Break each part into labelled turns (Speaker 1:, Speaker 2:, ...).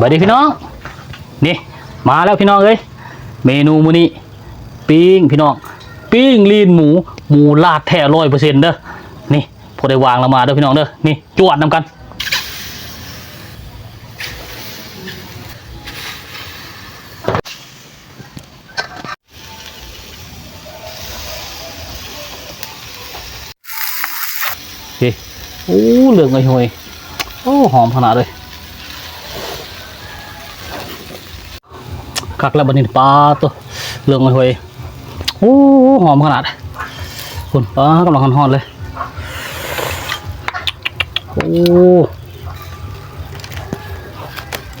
Speaker 1: บายดีพี่น้อง นี่ มาแล้วพี่น้องเอ้ย เมนูมื้อนี้ปิ้งพี่น้อง ปิ้งลีนหมู หมูลาดแท้ร้อยเปอร์เซ็นต์เด้อ นี่พอได้วางแล้วมาเด้อพี่น้องเด้อ นี่จวดนำกันโอเคโอ้เหลืองเลยห่วยโอ้หอมขนาดเลย คักแล้วบันนี้ปลาตัวเหลืองเลยหวยโอ้หอมขนาดคุณปลากำลังหอนเลยโอ้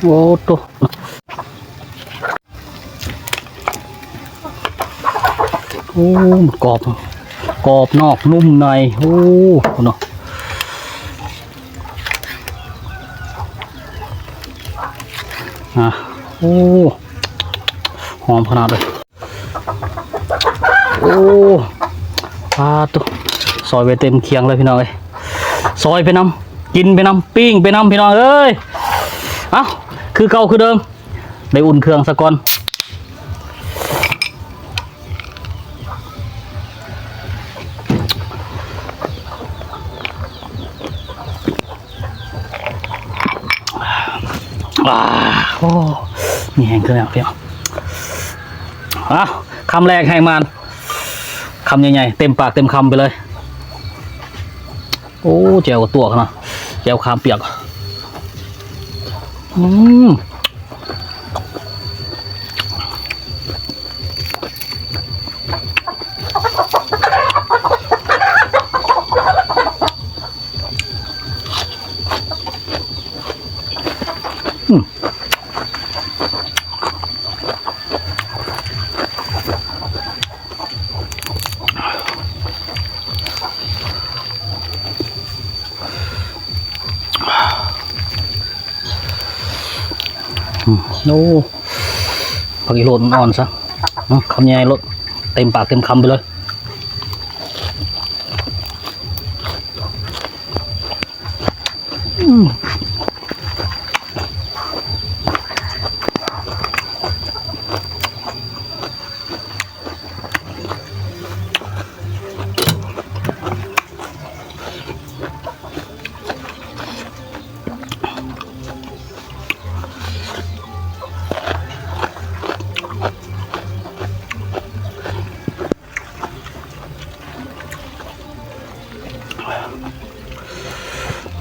Speaker 1: โอ้ตัวโอ้มันกรอบกรอบนอกนุ่มในโอ้เนาะอะ โอ้หอมขนาดเลยโอ้ปลาตัวซอยไปเต็มเคียงเลยพี่น้องเอ้ยซอยไปน้ำกินไปน้ำปิ้งไปน้ำพี่น้องเอ้ยเอ้าคือเก่าคือเดิมได้อุ่นเครื่องสะก่อนว้าโอ้ มีแห้งขึ้นแล้วพี่น้องอ้าคำแรกให้มันคำใหญ่ๆเต็มปากเต็มคำไปเลย โอ้แจวกับตัวขนาดแจวคามเปียกอืมอืม โอ้ผักอีโรดมันอ่อนซะคำใหญ่รถเต็มปากเต็มคำไปเลย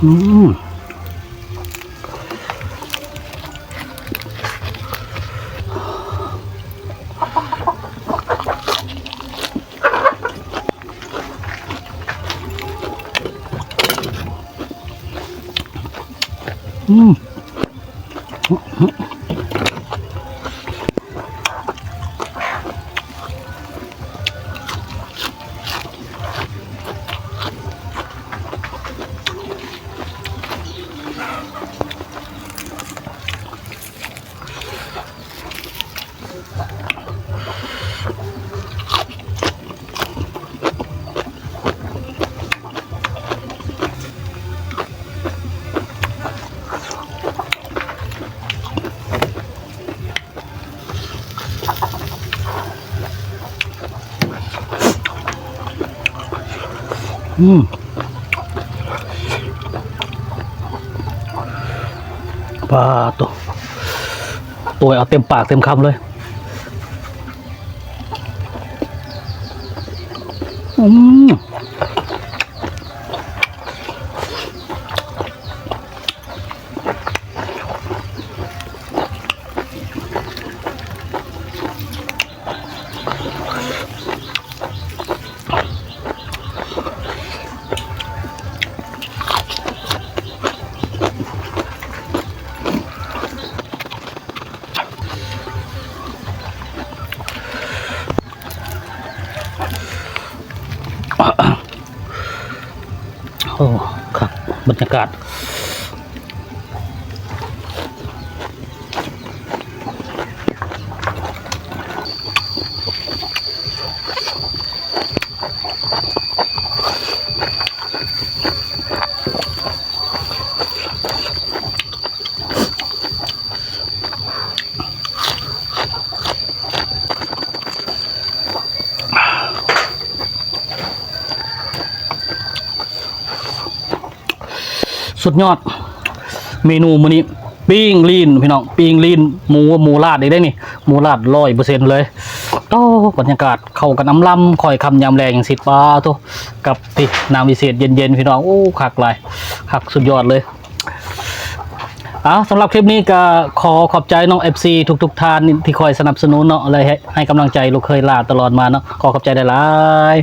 Speaker 1: อืม อืมปลาตัวตัวเอาเต็มปากเต็มคำเลย อื โอ้ครับบรรยากาศ สุดยอด เมนูมื้อนี้ปิ้งลีนพี่น้องปิ้งลีนหมูหมูลาดอีกได้นี่หมูลาดร้อยเปอร์เซ็นต์เลยโอ้บรรยากาศเข้ากันน้ำลำคอยคำยำแรงอย่างสิปลาตัวกับที่น้ำวิเศษเย็นๆพี่น้องโอ้คักลายคักสุดยอดเลยเอาสำหรับคลิปนี้ก็ขอขอบใจน้อง FC ทุกๆท่านที่คอยสนับสนุนเนาะอะไรให้กำลังใจลูกเคยลาตลอดมาเนาะขอขอบใจได้หลาย